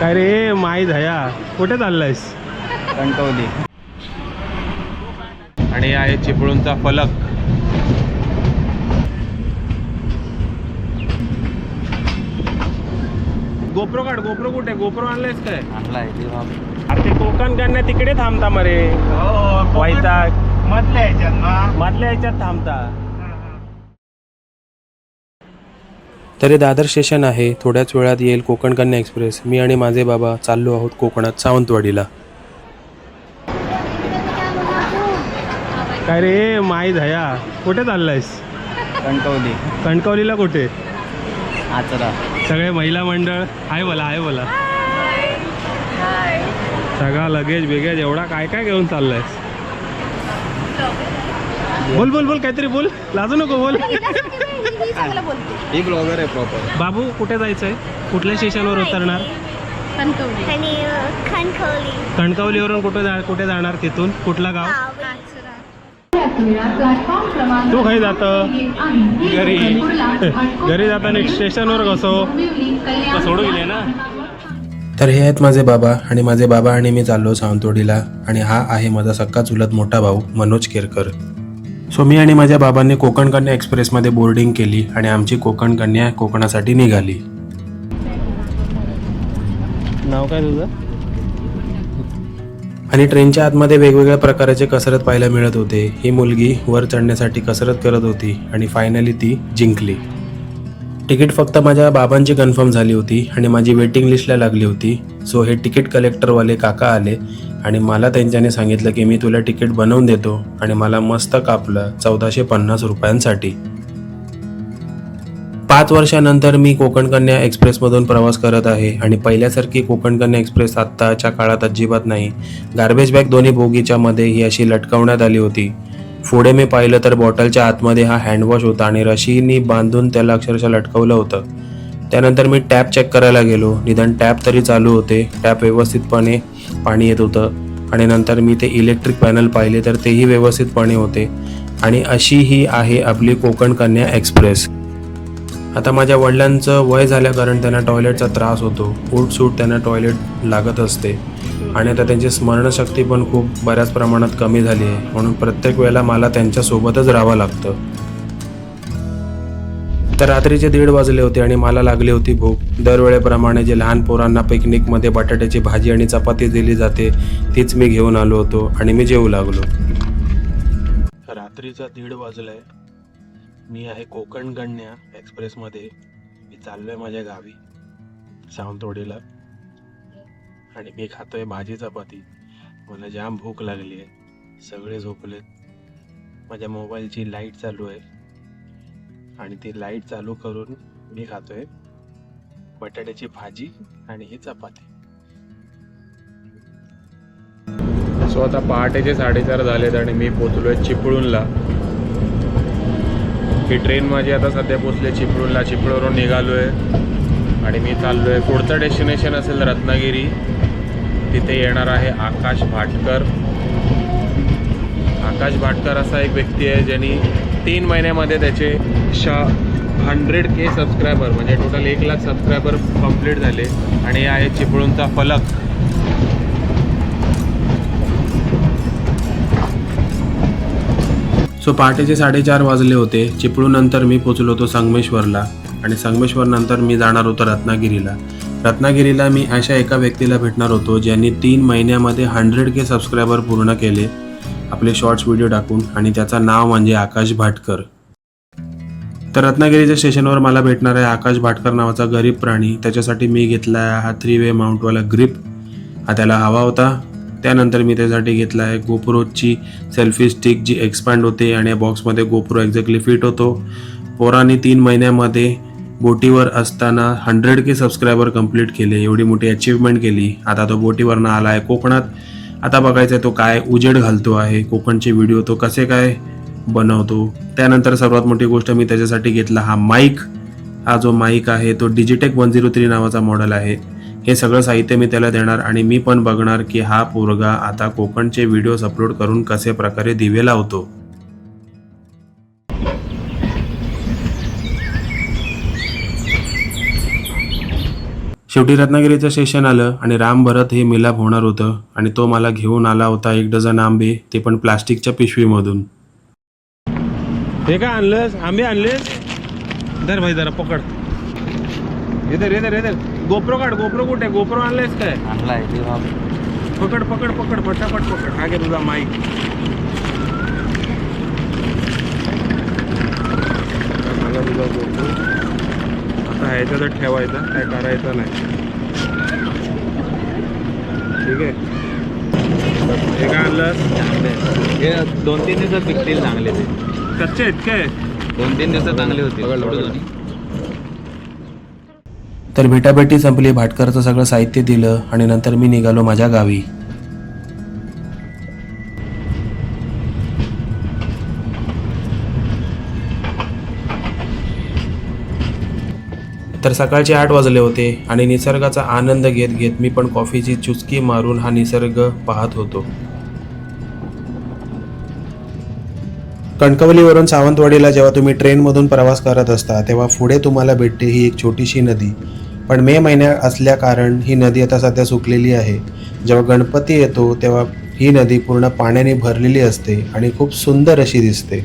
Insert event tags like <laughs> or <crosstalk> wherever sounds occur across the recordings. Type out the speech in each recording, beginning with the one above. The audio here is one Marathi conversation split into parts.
काय रे माई धया कुठे चाललायस? कणकवली आणि आहे चिपळूणचा फलक. गोप्रो काढ गोप्रो कुठे? गोप्रो आणलायस काय? आणला आहे अरे ते कोकण कडनं तिकडे थांबता मरे. वैताग. मधल्या ह्याच्यात मधल्या याच्यात थांबता. तरी दादर स्टेशन आहे. थोड्याच वेळात येईल कोकण कन्या एक्सप्रेस. मी आणि माझे बाबा चाललो आहोत कोकणात सावंतवाडीला. काय रे माई धया कुठे चाललायस? कणकवली. कणकवलीला कुठे? आचरा. सगळे महिला मंडळ. आहे बोला आहे बोला. सगळा लगेज बिगेज एवढा काय काय घेऊन चाललायस? बोल बोल बोल काहीतरी बोल. लाजू नको बोल. ही ब्लॉगर आहे प्रॉपर बाबू कुठे जायचंय? कुठल्या स्टेशनवर उतरणार? आणि कणकवलीवरून कुठे जा कुठे जाणार तिथून? कुठला गाव? तू तू खाई जात. घरी. <laughs> घरी जाताना स्टेशनवर कसो सोडू गेले ना? तर हे आहेत माझे बाबा आणि माझे बाबा आणि मी चाललो सावंतवाडीला. आणि हा आहे माझा सक्का चुलत मोठा भाऊ मनोज केरकर. सो मी आणि माझ्या बाबांनी कोकण कन्या एक्सप्रेसमध्ये बोर्डिंग केली आणि आमची कोकण कन्या कोकणासाठी निघाली. नाव काय तुझं? आणि ट्रेनच्या आतमध्ये वेगवेगळ्या प्रकारचे कसरत पाहायला मिळत होते. ही मुलगी वर चढण्यासाठी कसरत करत होती आणि फायनली ती जिंकली. तिकीट फक्त माझ्या बाबांची कन्फर्म झाली होती आणि माझी वेटिंग लिस्टला लागली होती. सो हे तिकीट कलेक्टरवाले काका आले आणि मला त्यांच्याने सांगितलं की मी तुला तिकीट बनवून देतो आणि मला मस्त कापलं चौदाशे पन्नास रुपयांसाठी. पाच वर्षानंतर मी कोकण कन्या एक्सप्रेसमधून प्रवास करत आहे आणि पहिल्यासारखी कोकण कन्या एक्सप्रेस आत्ताच्या काळात अजिबात नाही. गार्बेज बॅग दोन्ही बोगीच्या मध्ये ही अशी लटकवण्यात आली होती. पुढे मी पाहिलं तर बॉटलच्या आतमध्ये हा हँडवॉश होता आणि रशीनी बांधून त्याला अक्षरशः लटकवलं होतं. त्यानंतर मी टॅप चेक करायला गेलो. निदान टॅप तरी चालू होते. टॅप व्यवस्थितपणे पाणी येत होतं. आणि नंतर मी ते इलेक्ट्रिक पॅनल पाहिले तर तेही व्यवस्थितपणे होते. आणि अशी ही आहे आपली कोकण कन्या एक्सप्रेस आता माझ्या वडिलांचं वय झाल्याकारण त्यांना टॉयलेटचा त्रास होतो. उठसूट त्यांना टॉयलेट लागत असते. आणि आता त्यांची स्मरणशक्ती पण खूप बऱ्याच प्रमाणात कमी झाली आहे. म्हणून प्रत्येक वेळेला मला त्यांच्यासोबतच राहावं लागतं. तर रात्रीचे दीड वाजले होते आणि मला लागली होती भूक. दरवेळेप्रमाणे जे लहान पोरांना पिकनिकमध्ये बटाट्याची भाजी आणि चपाती दिली जाते तीच मी घेऊन आलो होतो आणि मी जेवू लागलो. रात्रीचा दीड वाजलाय. मी आहे कोकण गण्या एक्सप्रेसमध्ये. मी चाललोय माझ्या गावी सावंतवाडीला. आणि मी खातोय भाजी चपाती. मला जाम भूक लागली आहे सगळे झोपलेत. माझ्या मोबाईलची लाइट चालू आहे. आणि ती लाइट चालू करून मी खातोय. बटाट्याची भाजी आणि ही चपाती. सो आता पहाटेचे साडेचार झालेत आणि मी पोचलोय चिपळूणला. ही ट्रेन माझी आता सध्या पोचली चिपळूणला. चिपळूणवरून निघालोय आणि मी चाललोय. पुढचं डेस्टिनेशन असेल रत्नागिरी. तिथे येणार आहे आकाश भाटकर. आकाश भाटकर असा एक व्यक्ती आहे ज्यांनी तीन महिन्यामध्ये त्याचे शा हंड्रेड के सबस्क्रायबर म्हणजे टोटल एक लाख सबस्क्रायबर कंप्लीट झाले. आणि आहे चिपळूणचा फलक. सो पहाटेचे साडेचार वाजले होते. चिपळूनंतर मी पोचलो होतो संगमेश्वरला. आणि संगमेश्वरनंतर मी जाणार होतो रत्नागिरीला. रत्नागिरीला मी अशा एका व्यक्तीला भेटणार होतो ज्यांनी तीन महिन्यामध्ये हंड्रेड के सबस्क्रायबर पूर्ण केले. आपले शॉर्ट्स व्हिडिओ टाकून आणि त्याचं नाव म्हणजे आकाश भाटकर. तर रत्नागिरीच्या स्टेशनवर मला भेटणार आहे आकाश भाटकर नावाचा गरीब प्राणी. त्याच्यासाठी मी घेतला आहे हा थ्री वे माउंटवाला ग्रिप हा त्याला हवा होता. त्यानंतर मी त्यासाठी घेतला आहे गोप्रोची सेल्फी स्टिक जी एक्सपॅन्ड होते आणि या बॉक्समध्ये गोप्रो एक्झॅक्टली फिट होतो. पोरांनी तीन महिन्यामध्ये बोटीवर असताना हंड्रेड के सबस्क्रायबर कंप्लीट केले. एवढी मोठी अचीवमेंट केली. आता तो बोटीवरनं आला आहे कोकणात. आता बघायचं आहे तो काय उजेड घालतो आहे कोकणचे व्हिडिओ तो कसे काय बनवतो. त्यानंतर सर्वात मोठी गोष्ट मी त्याच्यासाठी घेतला हा माईक हा जो माईक आहे तो डिजिटेक वन झिरो थ्री नावाचा मॉडेल आहे. हे सगळं साहित्य मी त्याला देणार आणि मी पण बघणार की हा पोरगा आता कोकणचे व्हिडिओज अपलोड करून कसे प्रकारे दिवे लावतो. शेवटी रत्नागिरीचं स्टेशन आलं आणि राम भरत हे मिलाप होणार होतं आणि तो मला घेऊन आला होता एक डझन आंबे ते पण प्लास्टिकच्या पिशवीमधून. हे काय आणलंस? आंबे आणलेस? धर भाई जरा पकड. इधर इधर इधर गोप्रो काढ गोप्रो कुठे गोप्रो आणलायस काय? आणलाय. पकड पकड पकड पटापट पकड. हा घे तुझा माईक. तुझा GoPro. आता ह्याच्यातच ठेवायचा काय करायचं नाही. ठीक आहे? हे काय आणलंस हे दोन तीन दिवसात पिकतील चांगले ते. कच्चे आहेत काय? दोन तीन दिवसात चांगले होते तर भेटाभेटी संपली भाटकरचं सगळं साहित्य दिलं आणि नंतर मी निघालो माझ्या गावी. तर सकाळचे आठ वाजले होते आणि निसर्गाचा आनंद घेत घेत मी पण कॉफीची चुचकी मारून हा निसर्ग पाहत होतो. कणकवलीवरून सावंतवाडीला जेव्हा तुम्ही ट्रेनमधून प्रवास करत असता तेव्हा पुढे तुम्हाला भेटते ही एक छोटीशी नदी. पण मे महिन्या असल्या कारण ही नदी आता सध्या सुकलेली आहे. जेव्हा गणपती येतो तेव्हा ही नदी पूर्ण पाण्याने भरलेली असते आणि खूप सुंदर अशी दिसते.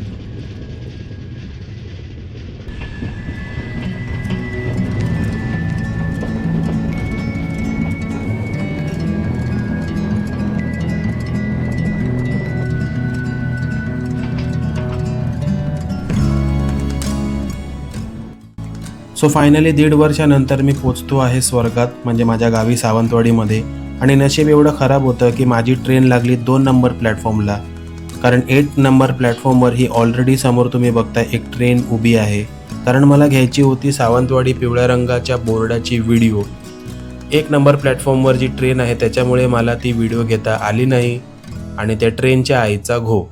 सो फायनली दीड वर्षानंतर मी पोचतो आहे स्वर्गात म्हणजे माझ्या गावी सावंतवाडीमध्ये. आणि नशीब एवढं खराब होतं की माझी ट्रेन लागली दोन नंबर प्लॅटफॉर्मला कारण एट नंबर प्लॅटफॉर्मवर ही ऑलरेडी समोर तुम्ही बघताय एक ट्रेन उभी आहे. कारण मला घ्यायची होती सावंतवाडी पिवळ्या रंगाच्या बोर्डाची व्हिडिओ एक नंबर प्लॅटफॉर्मवर जी ट्रेन आहे त्याच्यामुळे मला ती व्हिडिओ घेता आली नाही. आणि त्या ट्रेनच्या आईचा घो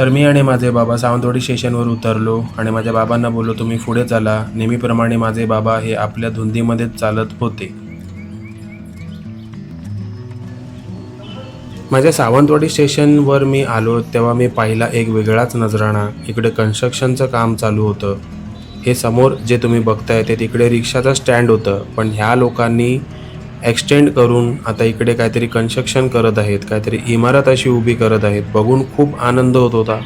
तर मी आणि माझे बाबा सावंतवाडी स्टेशनवर उतरलो आणि माझ्या बाबांना बोललो तुम्ही पुढे चाला. नेहमीप्रमाणे माझे बाबा हे आपल्या धुंदीमध्येच चालत होते. माझ्या सावंतवाडी स्टेशनवर मी आलो तेव्हा मी पाहिला एक वेगळाच नजराणा. इकडे कन्स्ट्रक्शनचं काम चालू होतं. हे समोर जे तुम्ही बघताय ते तिकडे रिक्षाचं स्टँड होतं. पण ह्या लोकांनी एक्सटेंड करून आता इकडे काहीतरी कन्स्ट्रक्शन करत आहेत काहीतरी इमारत अशी उभी करत आहेत. बघून खूप आनंद होत होता.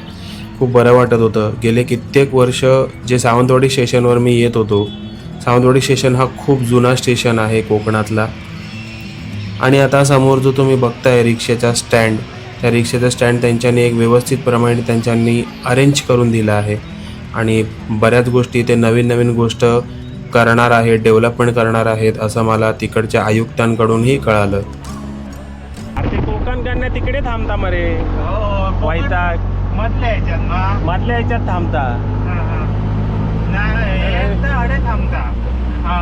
खूप बरं वाटत होतं. गेले कित्येक वर्ष जे सावंतवाडी स्टेशनवर मी येत होतो सावंतवाडी स्टेशन हा खूप जुना स्टेशन आहे कोकणातला. आणि आता समोर जो तुम्ही बघताय रिक्षेचा स्टँड त्या रिक्षेचा स्टँड त्यांच्यानी एक व्यवस्थित प्रमाणे त्यांच्यानी अरेंज करून दिला आहे. आणि बऱ्याच गोष्टी ते नवीन नवीन गोष्ट करणार आहेत डेव्हलपमेंट करणार आहेत असं मला तिकडच्या आयुक्तांकडूनही कळालं. अरे ते कोकण कडनं तिकडे थांबता मरे. वैताग. मधल्या ह्याच्यात ना? मधल्या ह्याच्यात थांबता. हा, हा. नाही, एकदा अडे थांबता. हा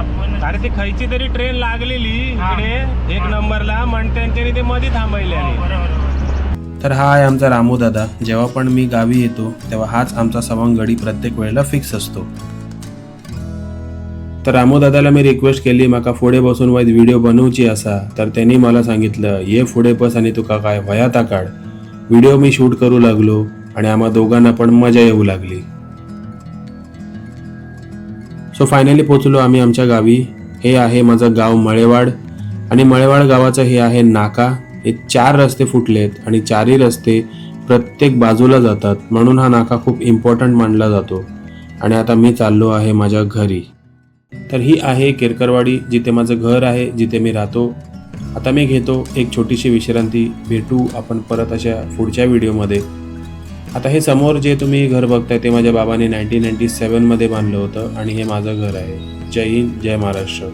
अरे ती खयची तरी ट्रेन लागलेली. इकडे एक नंबरला म्हण त्यांच्यानी ते मध्ये थांबायले हो, बरोबर तर हा आहे आमचा रामू दादा जेव्हा पण मी गावी येतो तेव्हा हाच आमचा सवंगडी प्रत्येक वेळेला फिक्स असतो. तर रामोदादाला मी रिक्वेस्ट केली माका पुढे बसून वाईट व्हिडिओ बनवची असा तर त्यांनी मला सांगितलं ये पुढे बस आणि तुका काय वयाता काढ. व्हिडिओ मी शूट करू लागलो आणि आम्हा दोघांना पण मजा येऊ लागली. सो फायनली पोचलो आम्ही आमच्या गावी. हे आहे माझं गाव मळेवाड आणि मळेवाड गावाचं हे आहे नाका. हे चार रस्ते फुटलेत आणि चारही रस्ते प्रत्येक बाजूला जातात. म्हणून हा नाका खूप इम्पॉर्टंट मानला जातो. आणि आता मी चाललो आहे माझ्या घरी. तर ही आहे केरकरवाडी जिथे माझं घर आहे जिथे मी राहतो. आता मी घेतो एक छोटीशी विश्रांती. भेटू आपण परत अशा पुढच्या व्हिडिओमध्ये. आता हे समोर जे तुम्ही घर बघताय ते माझ्या बाबाने नाईन्टीन नाईन्टी सेवनमध्ये बांधलं होतं आणि हे माझं घर आहे. जय हिंद जय महाराष्ट्र.